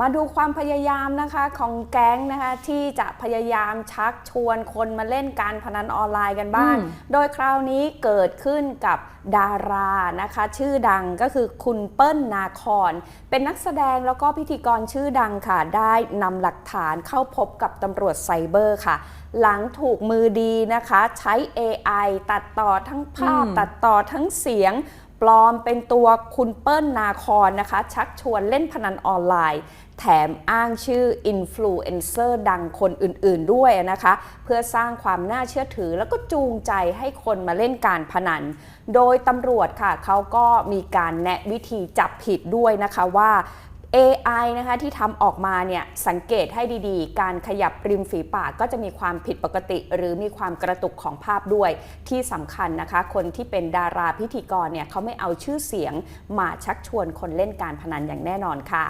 มาดูความพยายามนะคะของแก๊งนะคะที่จะพยายามชักชวนคนมาเล่นการพนันออนไลน์กันบ้างอืมโดยคราวนี้เกิดขึ้นกับดารานะคะ ชื่อดังก็คือคุณเปิ้ลนาคอนเป็นนักแสดงแล้วก็พิธีกรชื่อดังค่ะ ได้นำหลักฐานเข้าพบกับตำรวจไซเบอร์ค่ะ หลังถูกมือดีนะคะ ใช้ AI ตัดต่อทั้งภาพอืมตัดต่อทั้งเสียง ปลอมเป็นตัวคุณเปิ้ลนาคอนนะคะ ชักชวนเล่นพนันออนไลน์ แถมอ้างชื่ออินฟลูเอนเซอร์ดังคนอื่นๆด้วยนะคะ เพื่อสร้างความน่าเชื่อถือแล้วก็จูงใจให้คนมาเล่นการพนัน โดยตำรวจค่ะเขาก็มีการแนะวิธีจับผิดด้วยนะคะว่า AI นะคะที่ทำออกมาเนี่ยสังเกตให้ดีๆ การขยับริมฝีปากก็จะมีความผิดปกติ หรือมีความกระตุกของภาพด้วย ที่สำคัญนะคะ คนที่เป็นดาราพิธีกรเนี่ยเขาไม่เอาชื่อเสียงมาชักชวนคนเล่นการพนันอย่างแน่นอนค่ะ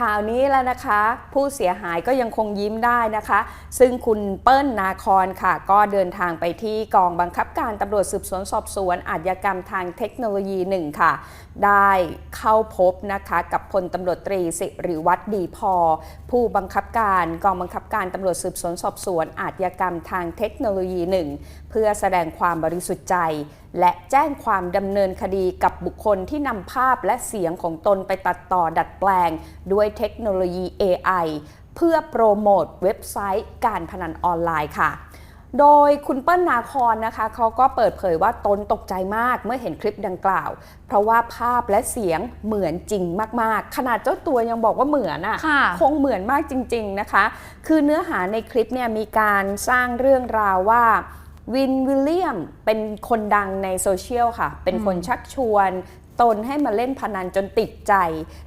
ข่าวนี้แล้วนะคะ ผู้เสียหายก็ยังคงยิ้มได้นะคะ ซึ่งคุณเปิ้ลนาคอนค่ะ ก็เดินทางไปที่กองบังคับการตำรวจสืบสวนสอบสวนอาชญากรรมทางเทคโนโลยีหนึ่งค่ะ ได้เข้าพบนะคะกับพลตำรวจตรีสิริวัตรดีพอ ผู้บังคับการกองบังคับการตำรวจสืบสวนสอบสวนอาชญากรรมทางเทคโนโลยีหนึ่งเพื่อแสดงความบริสุทธิ์ใจ และแจ้งความดำเนินคดีกับบุคคลที่นำภาพและเสียงของตนไปตัดต่อดัดแปลง ด้วยเทคโนโลยี AI เพื่อโปรโมทเว็บไซต์การพนันออนไลน์ค่ะโดยคุณเปิ้ลนาคอนนะคะเขาก็เปิดเผยว่าตนตกใจมากเมื่อเห็นคลิปดังกล่าว เพราะว่าภาพและเสียงเหมือนจริงมาก ๆ ขนาดเจ้าตัวยังบอกว่าเหมือนอะค่ะคงเหมือนมากจริง ๆ นะคะ คือเนื้อหาในคลิปเนี่ยมีการสร้างเรื่องราวว่า วินวิลเลียมเป็นคนดังในโซเชียลค่ะ เป็นคนชักชวนตนให้มาเล่นพนันจนติดใจ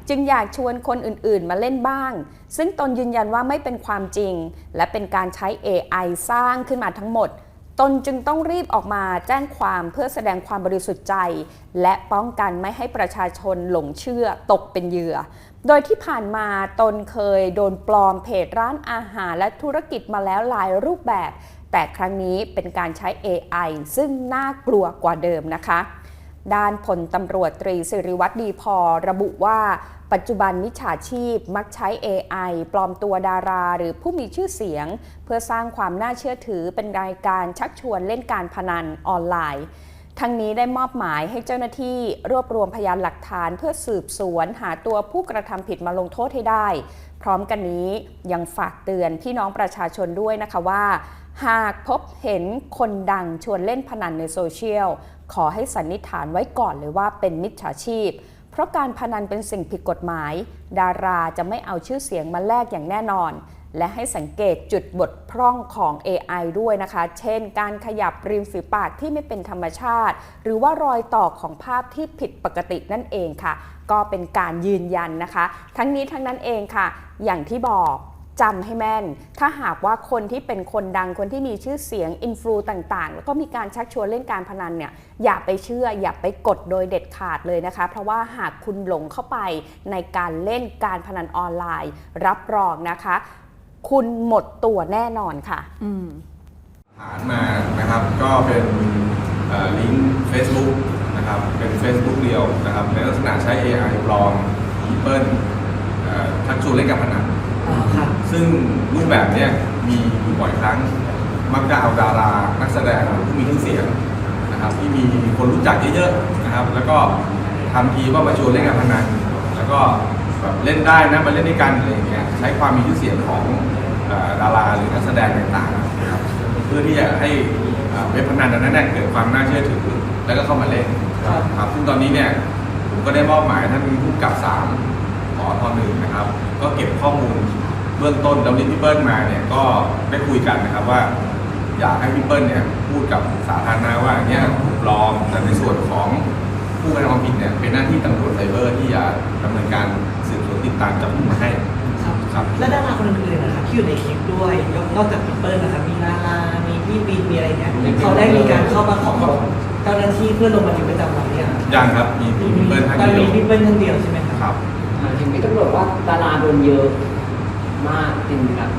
จึงอยากชวนคนอื่นๆ มาเล่นบ้าง ซึ่งตนยืนยันว่าไม่เป็นความจริง และเป็นการใช้ AI สร้างขึ้นมาทั้งหมด ตนจึงต้องรีบออกมาแจ้งความเพื่อแสดงความบริสุทธิ์ใจ และป้องกันไม่ให้ประชาชนหลงเชื่อตกเป็นเหยื่อ โดยที่ผ่านมาตนเคยโดนปลอมเพจร้านอาหารและธุรกิจมาแล้วหลายรูปแบบ แต่ครั้งนี้เป็นการใช้ AI ซึ่งน่ากลัวกว่าเดิมนะคะ ด้านพลตำรวจตรีสิริวัตรดีพอระบุว่า ปัจจุบันมิจฉาชีพมักใช้ AI ปลอมตัวดาราหรือผู้มีชื่อเสียง เพื่อสร้างความน่าเชื่อถือเป็นรายการชักชวนเล่นการพนันออนไลน์ทั้งนี้ได้มอบหมายให้เจ้าหน้าที่รวบรวมพยานหลักฐานเพื่อสืบสวนหาตัวผู้กระทำผิดมาลงโทษให้ได้ พร้อมกันนี้ยังฝากเตือนพี่น้องประชาชนด้วยนะคะว่า หากพบเห็นคนดังชวนเล่นพนันในโซเชียล ขอให้สันนิษฐานไว้ก่อนเลยว่าเป็นมิจฉาชีพ เพราะการพนันเป็นสิ่งผิดกฎหมาย ดาราจะไม่เอาชื่อเสียงมาแลกอย่างแน่นอน และให้สังเกตจุดบทพร่องของ AI ด้วยนะคะ เช่น การขยับริมฝีปากที่ไม่เป็นธรรมชาติ หรือว่ารอยต่อของภาพที่ผิดปกตินั่นเองค่ะ ก็เป็นการยืนยันนะคะ ทั้งนี้ทั้งนั้นเองค่ะ อย่างที่บอก จำให้แม่น ถ้าหากว่าคนที่เป็นคนดังคนที่มีชื่อเสียงอินฟลูต่างๆ แล้วก็มีการชักชวนเล่นการพนันเนี่ยอย่าไปเชื่อ อย่าไปกดโดยเด็ดขาดเลยนะคะ เพราะว่าหากคุณหลงเข้าไปในการเล่นการพนันออนไลน์ รับรองนะคะ คุณหมดตัวแน่นอนค่ะอืมฐานมานะครับก็เป็นเอ่อลิงก์ Facebook นะครับเป็น Facebook เดียวนะครับในลักษณะใช้ AI ปลอมอีเปิลเอ่อทักชวนเล่นการพนันอ๋อครับ ซึ่งรูปแบบเนี้ยมีอยู่บ่อยครั้ง มักจะเอาดารานักแสดงหรือผู้มีชื่อเสียงนะครับที่มีคนรู้จักเยอะๆนะครับ แล้วก็ทำทีว่ามาชวนเล่นการพนันแล้วก็แบบเล่นได้นะมาเล่นด้วยกันอะไรอย่างเงี้ยใช้ความมีชื่อเสียงของดาราหรือนักแสดงต่างๆนะครับเพื่อที่จะให้เว็บพนันนั้นนะเกิดความน่าเชื่อถือ แล้วก็เข้ามาเล่นครับซึ่งตอนนี้เนี่ยผมก็ได้มอบหมายท่านผู้กำกับสามขอทอหนึ่งนะครับ ก็เก็บข้อมูล เบื้องต้นแล้วนี่พี่เปิ้ลมาเนี่ยก็ได้คุยกันนะครับว่า อยากให้พี่เปิ้ลเนี่ยพูดกับสาธารณะว่าเนี่ยถูกปลอมแต่ในส่วนของผู้กระทำความผิดเนี่ยเป็นหน้าที่ตำรวจไซเบอร์ที่จะดำเนินการสืบสวนติดตามจับกุมมาให้ ครับครับ และดาราคนอื่นๆนะครับที่อยู่ในคลิปด้วยนอกจากพีเปิลนะครับมีนารามีพี่บินมีอะไรเงี้ยเขาได้มีการเข้ามาขอเจ้าหน้าที่เพื่อลงบันทึกประจำวันเนี่ยครับยังครับมีมีพี่เปิ้ลท่านตอนเดียนี้วพี่เปิ้ลท่านเดียวใช่ไหมครับ ครับอ่าถึงมีตำรวจว่าดาราโดนเยอะ มากจริงครับ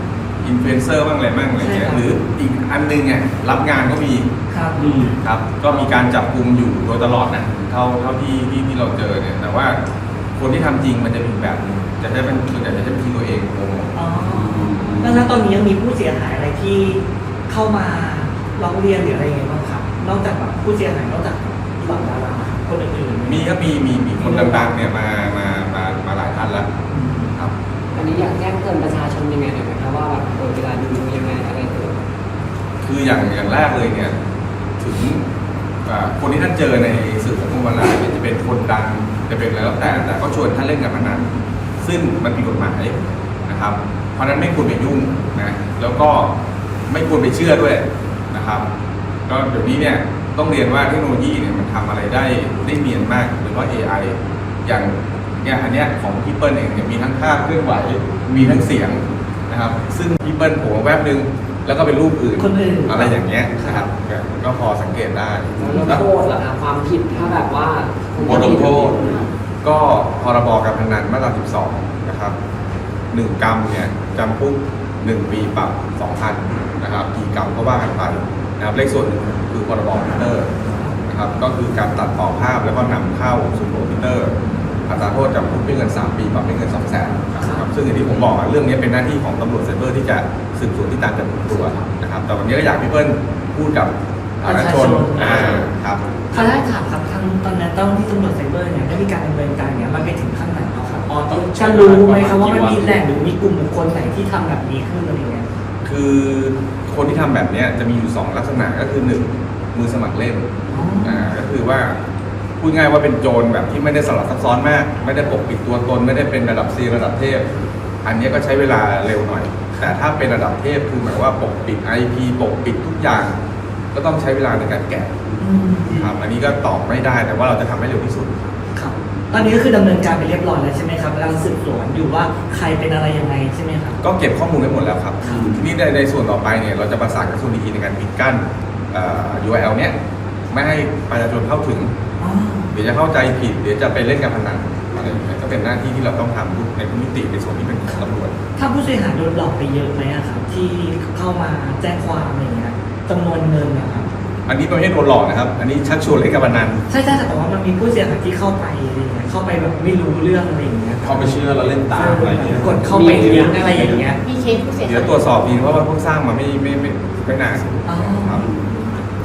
อินฟลูเอนเซอร์บ้างอะไรบ้างอะไรเงี้ยหรืออีกอันหนึงเนี่ยรับงานก็มีครับอืมครับ ก็มีการจับกลุ่มอยู่โดยตลอดนะเท่าเท่าที่ที่ที่เราเจอเนี่ยแต่ว่าคนที่ทำจริงมันจะมีอีกแบบหนึงจะใช้เป็นส่วนใหญ่จะใช้เป็นที่ตัวเองโปรโมทอ๋อแล้วณตอนนี้ยังมีผู้เสียหายอะไรที่เข้ามาร้องเรียนหรืออะไรยังไงบ้างครับ นอกจากแบบผู้เสียหายนอกจากฝั่งดาราคนอื่นๆมีครับมีมีมีคนดังๆเนี่ยมามามามาหลายท่านแล้วครับ อันนี้อยากแจ้งเตือนประชาชนยังไงหน่อยไหมครับว่าแบบเออเวลาดูยังไงอะไรเกิดคืออย่างอย่างแรกเลยเนี่ย ถึงอ่าคนที่ท่านเจอในสื่อสังคมออนไลน์เนี่ยจะเป็นคนดังจะเป็นอะไรแล้วแต่แต่ก็ชวนท่านเล่นการพนันซึ่งมันผิดกฎหมายนะครับ เพราะฉะนั้นไม่ควรไปยุ่งนะแล้วก็ไม่ควรไปเชื่อด้วยนะครับ ก็เดี๋ยวนี้เนี่ยต้องเรียนว่าเทคโนโลยีเนี่ยมันทำอะไรได้ได้เนียนมากโดยเฉพาะ AI อย่าง เนี่ยอันเนี้ยของพี่เปิ้ลเองเนี่ยมีทั้งภาพเคลื่อนไหวมีทั้งเสียงนะครับ ซึ่งพี่เปิ้ลโผล่มาแวบนึงแล้วก็เป็นรูปอื่นคนอื่น อะไรอย่างเงี้ยนะครับก็พอสังเกตได้แล้วแล้วโทษเหรอครับความผิดถ้าแบบว่าบทลงโทษ ก็พรบการพนันมาตรา12 นะครับหนึ่งกรรมเนี่ยจำคุกหนึ่งปีปรับสองพันนะครับกี่กรรมก็ว่ากันไปนะครับเลขส่วนหนึ่งคือพรบคอมพิวเตอร์นะครับก็คือการตัดต่อภาพแล้วก็นำเข้าสู่คอมพิวเตอร์ อัตราโทษจำคุกไม่เกิน 3 ปีปรับไม่เกิน2 0 0 0 0 0นะครับซึ่งอย่างที่ผมบอกอะเรื่องนี้เป็นหน้าที่ของตำรวจไซเบอร์ที่จะสืบสวนที่ตามจับกลุ่มตัวนะครับแต่วันนี้ก็อยากให้พี่เปิ้ลพูดกับประชาชนอ่าครับขอได้ถามครับทางตอนนั้นเจ้าหน้าที่ตำรวจไซเบอร์เนี่ยได้มีการดำเนินการเนี่ยมันไปถึงขั้นไหนแล้วครับอ๋อต้องจะรู้ไหมครับว่ามันมีแหล่งหรือมีกลุ่มบุคคลไหนที่ทำแบบนี้ขึ้นอะไรเงี้ยคือคนที่ทำแบบเนี้ยจะมีอยู่สองลักษณะก็คือหนึ่งมือสมัครเล่นอ๋ออ่อ่าก็คือว่า พูดง่ายว่าเป็นโจรแบบที่ไม่ได้สลับซับซ้อนมาก ไม่ได้ปกปิดตัวตน ไม่ได้เป็นระดับซีระดับเทพ อันเนี้ยก็ใช้เวลาเร็วหน่อย แต่ถ้าเป็นระดับเทพคือหมายว่าปกปิด IP ปกปิดทุกอย่าง ก็ต้องใช้เวลาในการแกะอืมครับอันนี้ก็ตอบไม่ได้แต่ว่าเราจะทำให้เร็วที่สุดครับตอนนี้ก็คือดำเนินการไปเรียบร้อยแล้วใช่ไหมครับกำลังสืบสวนอยู่ว่าใครเป็นอะไรยังไงใช่ไหมครับก็เก็บข้อมูลไว้หมดแล้วครับทีนี้ในในส่วนต่อไปเนี่ยเราจะประสานกับส่วนดีในการปิดกั้นเอ่อ URL เนี้ยไม่ให้ประชาชนเข้าถึงอ๋อ เดี๋ยวจะเข้าใจผิดเดี๋ยวจะไปเล่นการพนันอะไรอย่างเงี้ยก็เป็นหน้าที่ที่เราต้องทำทุกในทุกมิติในส่วนที่เป็นของตำรวจ ถ้าผู้เสียหายโดนหลอกไปเยอะไหมอะครับที่เข้ามาแจ้งความอะไรเงี้ยจำนวนเงินนะครับอันนี้ไม่ใช่โดนหลอกนะครับ อันนี้ชักชวนเล่นการพนันใช่ใช่แต่ว่ามันมีผู้เสียหายที่เข้าไปอะไรเงี้ยเข้าไปแบบไม่รู้เรื่องอะไรอย่างเงี้ยเข้าไปเชื่อแล้วเล่นตามอะไรอย่างเงี้ยกดเข้าไปเลี้ยงอะไรอย่างเงี้ยมีเคสผู้เสียเดี๋ยวหายตรวจสอบดีเพราะว่าเพิ่งสร้างมาไม่ไม่ไม่ไม่นานอ๋อครับ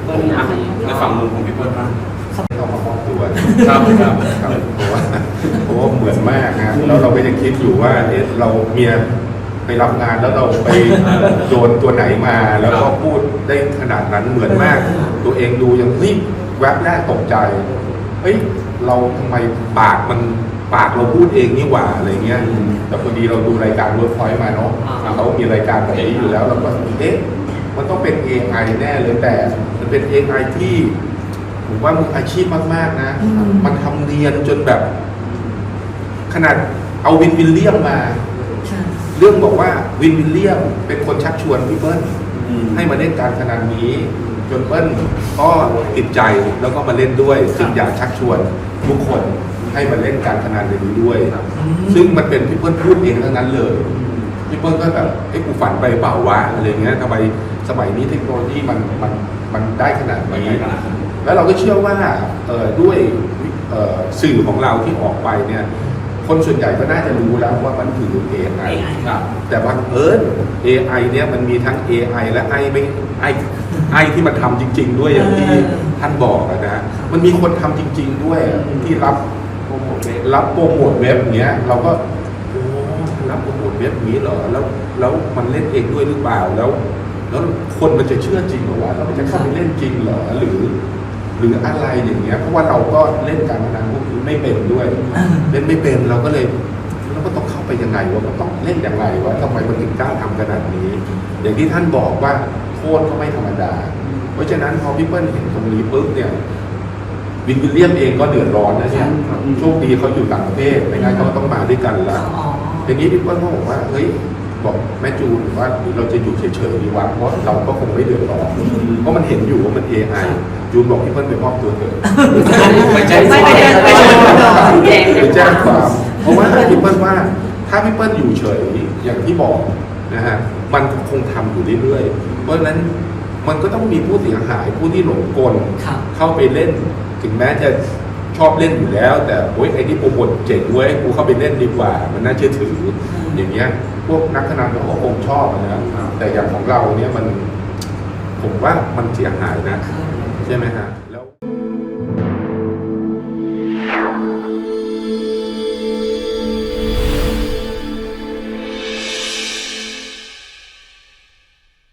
เปิ้ลอยากให้ในฝั่งมุมของพี่เปิ้ลบ้าง เข้ามามอบตัวครับครับครับเพราะว่าเพราะว่าเหมือนมากนะแล้วเราก็ยังคิดอยู่ว่าเอ๊ะเราเมียไปรับงานแล้วเราไปโดนตัวไหนมา แล้วก็พูดได้ขนาดนั้นเหมือนมาก ตัวเองดูยังเฮ้ยแวบแรกตกใจเฮ้ยเราทำไมปากมันปากเราพูดเองนี่หว่าอะไรเงี้ยแต่พอดีเราดูรายการ Work Point มาเนาะเขามีรายการแบบนี้อยู่แล้วเราก็เอ๊ะมันต้องเป็น AI แน่เลยแต่ มันเป็น AI ที่ ผมว่ามืออาชีพมากๆนะ อืม มันทำเนียนจนแบบ ขนาดเอาวินวิลเลียมมาใช่เรื่องบอกว่าวินวิลเลียมเป็นคนชักชวนพี่เบิ้ลให้มาเล่นการพนันนี้ จนเบิ้ลก็ติดใจแล้วก็มาเล่นด้วย จึงอยากชักชวนทุกคนให้มาเล่นการพนันในนี้ด้วยอืมซึ่งมันเป็นพี่เบิ้ลพูดเองทั้งนั้นเลย พี่เบิ้ลก็แบบไอ้ยกูฝันไปเปล่าวะอะไรเงี้ยทำไมสมัยนี้เทคโนโลยีมันมันมันได้ขนาดนี้ แล้วเราก็เชื่อว่าเอ่อด้วยเอ่อสื่อของเราที่ออกไปเนี่ยคนส่วนใหญ่ก็น่าจะรู้แล้วว่ามันคือ AI ครับแต่บังเอิญ AI เนี่ยมันมีทั้ง AI และไอไม่ไอไอที่มันทำจริง ๆ ด้วยอย่างที่เออท่านบอกอะนะมันมีคนทำจริง ๆ ด้วยอะที่รับโปรโมทเว็บรับโปรโมทเว็บเนี้ยเราก็โอ้รับโปรโมทเว็บนี้เหรอแล้วแล้วมันเล่นเองด้วยหรือเปล่าแล้ว แล้วคนมันจะเชื่อจริงเหรอวะแล้วมันจะเข้าไปเล่นจริงเหรอหรือ หรืออะไรอย่างเงี้ยเพราะว่าเราก็เล่นการพนันพวกนี้ไม่เป็นด้วยอ่าเล่นไม่เป็นเราก็เลยเราก็ต้องเข้าไปยังไงวะมันต้องเล่นยังไงวะทำไมมันถึงกล้าทำขนาดนี้ อย่างที่ท่านบอกว่าโทษก็ไม่ธรรมดา เพราะฉะนั้นพอพี่เปิ้ลเห็นตรงนี้ปุ๊บเนี่ยวินวิลเลียมเองก็เดือดร้อนนะเนี่ยโชคดีเขาอยู่ต่างประเทศไม่งั้นเขาก็ต้องมาด้วยกันละอ๋อทีนี้พี่เปิ้ลก็บอกว่าเฮ้ย บอกแม่จูนว่าหรือเราจะอยู่เฉยๆดีวะเพราะเราก็คงไม่เดือดร้อนเพราะมันเห็นอยู่ว่ามัน AI จูนบอกพี่เปิ้ลไปมอบตัวเถอะไม่ใช่ไม่ไม่ไม่ไม่แจ้งไปแจ้งความเพราะว่าพี่เปิ้ลว่าถ้าพี่เปิ้ลอยู่เฉยอย่างที่บอกนะฮะมันคงทำอยู่เรื่อยๆเพราะฉะนั้นมันก็ต้องมีผู้เสียหายผู้ที่หลงกลครับเข้าไปเล่น ถึงแม้จะ ชอบเล่นอยู่แล้ว แต่โอ้ยไอ้ที่โปรโมทเจ๋งเว้ยกูเข้าไปเล่นดีกว่า มันน่าเชื่อถือ อย่างเงี้ย พวกนักพนันเขาก็คงชอบนะแต่อย่างของเราเนี่ยมัน ผมว่ามันเสียหายนะ ใช่ไหมฮะ